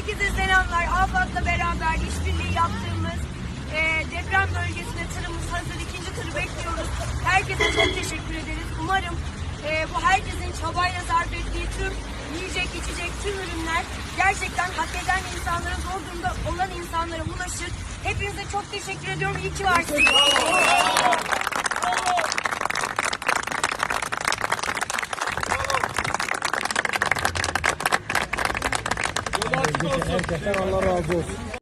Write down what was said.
Herkese selamlar. AFAD'la beraber işbirliği yaptığımız e, deprem bölgesinde tırımız hazır. ikinci tırı bekliyoruz. Herkese çok teşekkür ederiz. Umarım e, bu herkesin çabayla sarf ettiği tüm yiyecek, içecek, tüm ürünler gerçekten hak eden insanlara, zor durumda olan insanlara ulaşır. Hepinize çok teşekkür ediyorum. İyi ki varsınız. Herkesten Allah razı olsun.